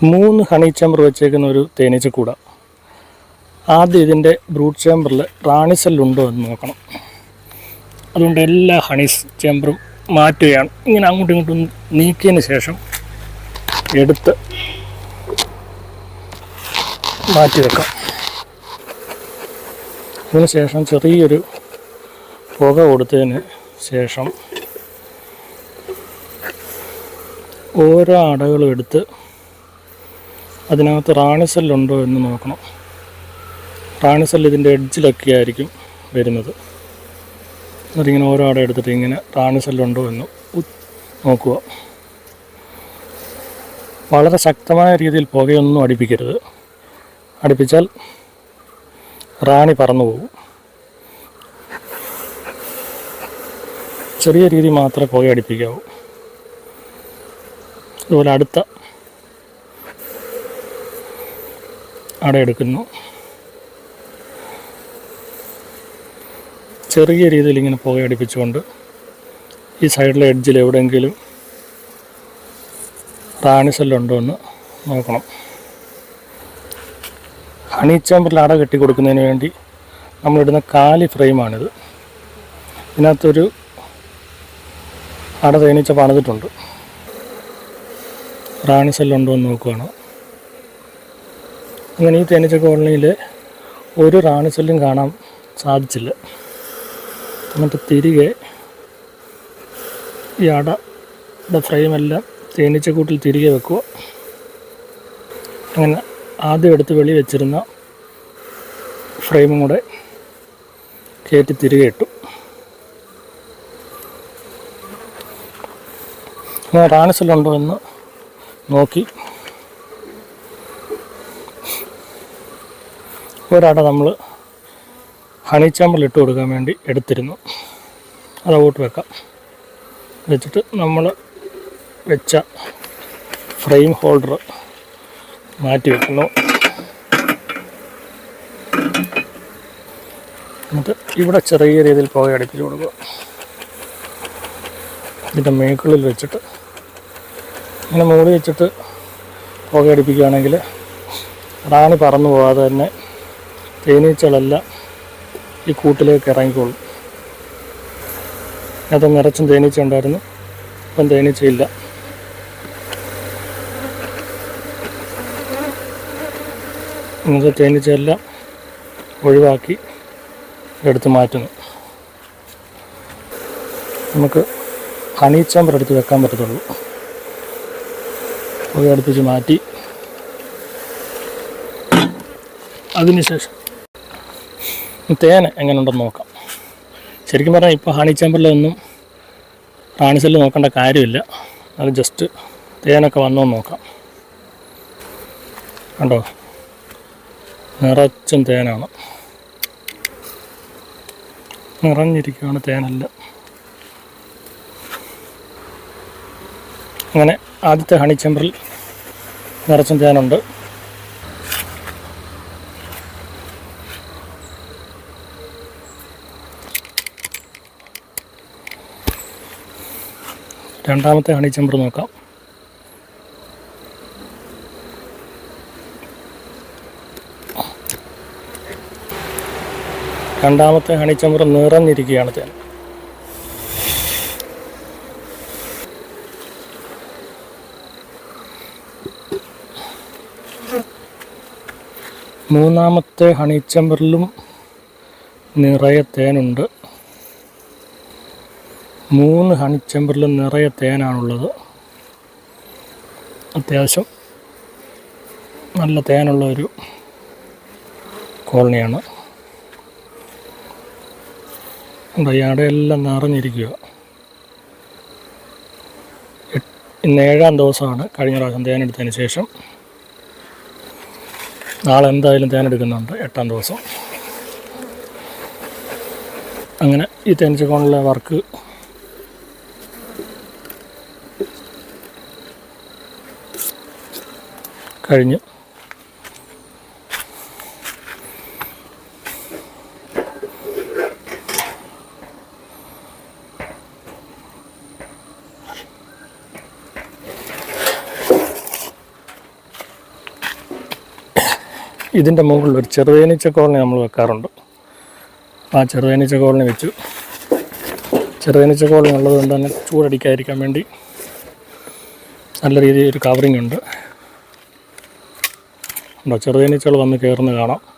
മൂന്ന് honey chamber വെച്ചേക്കുന്ന ഒരു തേനീച്ചക്കൂട ആദ്യം ഇതിന്റെ ബ്രൂട്ട് ചേമ്പറിൽ റാണിസെല്ലുണ്ടോ എന്ന് നോക്കണം. അതുകൊണ്ട് എല്ലാ ഹണി ചേമ്പറും മാറ്റുകയാണ്. ഇങ്ങനെ അങ്ങോട്ടും ഇങ്ങോട്ടും നീക്കിയതിന് ശേഷം എടുത്ത് മാറ്റി വെക്കാം. അതിന് ശേഷം ചെറിയൊരു പുക കൊടുത്തതിന് ശേഷം ഓരോ അടകളും എടുത്ത് അതിനകത്ത് റാണി സെല്ലുണ്ടോ എന്ന് നോക്കണം. റാണി സെല്ല് ഇതിന്റെ എഡ്ജിലൊക്കെ ആയിരിക്കും വരുന്നത്. അതിങ്ങനെ ഓരോ അട എടുത്തിട്ട് ഇങ്ങനെ റാണി സെല്ലുണ്ടോ എന്ന് നോക്കുക. വളരെ ശക്തമായ രീതിയിൽ പുകയൊന്നും അടിപ്പിക്കരുത്. അടുപ്പിച്ചാൽ റാണി പറന്നു പോകും. ചെറിയ രീതി മാത്രമേ പുക അടുപ്പിക്കാവൂ. അതുപോലെ അടുത്ത അട എടുക്കുന്നു. ചെറിയ രീതിയിൽ ഇങ്ങനെ പുകയടിപ്പിച്ചുകൊണ്ട് ഈ സൈഡിലെ എഡ്ജിൽ എവിടെയെങ്കിലും റാണി സെല്ലുണ്ടോ എന്ന് നോക്കണം. ഹണി ചേമ്പറിൽ അട കെട്ടി കൊടുക്കുന്നതിന് വേണ്ടി നമ്മളിടുന്ന കാലി ഫ്രെയിമാണിത്. ഇതിനകത്തൊരു അട തേനീച്ച പണിതിട്ടുണ്ട്. റാണി സെല്ലുണ്ടോ എന്ന് നോക്കുകയാണ് അങ്ങനെ ഈ തേനീച്ച കോളനിയിൽ ഒരു റാണി സെല്ലും കാണാൻ സാധിച്ചില്ല. എന്നിട്ട് തിരികെ ഈ അടയുടെ ഫ്രെയിമെല്ലാം തേനീച്ചക്കൂട്ടിൽ തിരികെ വെക്കുക. അങ്ങനെ ആദ്യം എടുത്ത് വെളി വെച്ചിരുന്ന ഫ്രെയിമും കൂടെ കയറ്റി തിരികെ ഇട്ടു. അങ്ങനെ ഉണ്ടോ എന്ന് നോക്കി ഒരട നമ്മൾ ഹണി ചാമ്പറിലിട്ട് കൊടുക്കാൻ വേണ്ടി എടുത്തിരുന്നു. അത് അങ്ങോട്ട് വെക്കാം. വെച്ചിട്ട് നമ്മൾ വെച്ച ഫ്രെയിം ഹോൾഡർ മാറ്റി വെക്കുന്നു. എന്നിട്ട് ഇവിടെ ചെറിയ രീതിയിൽ പുക അടുപ്പിച്ച് കൊടുക്കുക. ഇതിന്റെ മേക്കുള്ളിൽ വെച്ചിട്ട് ഇങ്ങനെ മൂടി വെച്ചിട്ട് പുക അടുപ്പിക്കുകയാണെങ്കിൽ റാണി പറന്നു പോകാതെ തന്നെ തേനീച്ചകളെല്ലാം. ഈ കൂട്ടിലേക്ക് ഇറങ്ങിക്കോളും. അത് നിറച്ചും തേനീച്ച ഉണ്ടായിരുന്നു. ഇപ്പം തേനീച്ചയില്ല. ഇങ്ങനത്തെ തേനീച്ചയെല്ലാം ഒഴിവാക്കി എടുത്ത് മാറ്റുന്നു. നമുക്ക് ഹണി ചാമ്പർ എടുത്ത് വെക്കാൻ പറ്റത്തുള്ളൂ. അടുപ്പിച്ച് മാറ്റി. അതിനുശേഷം തേൻ എങ്ങനെയുണ്ടെന്ന് നോക്കാം. ശരിക്കും പറഞ്ഞാൽ ഇപ്പോൾ ഹണി ചേമ്പറിലൊന്നും റാണി സെല്ല് നോക്കേണ്ട കാര്യമില്ല. അത് ജസ്റ്റ് തേനൊക്കെ വന്നോ നോക്കാം. കണ്ടോ? നിറച്ചും തേനാണ്. നിറഞ്ഞിരിക്കുകയാണ് തേനല്ല. അങ്ങനെ ആദ്യത്തെ ഹണി ചേമ്പറിൽ നിറച്ചും തേനുണ്ട്. രണ്ടാമത്തെ ഹണി ചെമ്പർ നോക്കാം. രണ്ടാമത്തെ ഹണി ചെമ്പർ നിറഞ്ഞിരിക്കുകയാണ് തേൻ മൂന്നാമത്തെ ഹണി ചെമ്പറിലും നിറയെ തേനുണ്ട്. മൂന്ന് ഹണിച്ചെമ്പറിൽ നിറയെ തേനാണുള്ളത്. അത്യാവശ്യം നല്ല തേനുള്ള ഒരു കോളനിയാണ്. അടയെല്ലാം നിറഞ്ഞിരിക്കുക. ഇന്ന് ഏഴാം ദിവസമാണ്. കഴിഞ്ഞ പ്രാവശ്യം തേനെടുത്തതിന് ശേഷം. നാളെ എന്തായാലും തേനെടുക്കുന്നുണ്ട് എട്ടാം ദിവസം. അങ്ങനെ ഈ തേനീച്ചക്കോണിലെ വർക്ക് കഴിഞ്ഞു. ഇതിന്റെ മുകളിൽ ഒരു ചെറുതേനീച്ച കോളനി നമ്മൾ വെക്കാറുണ്ട്. ആ ചെറുതേനീച്ച കോളനി വെച്ചു. ചെറുതേനീച്ച കോളനി ഉള്ളത് കൊണ്ട് തന്നെ ചൂടടിക്കാതിരിക്കാൻ വേണ്ടി നല്ല രീതിയിൽ ഒരു കവറിങ് ഉണ്ട്. ഉണ്ടോ? ചെറുതേനീച്ചകൾ വന്ന് കയറുന്നത് കാണാം.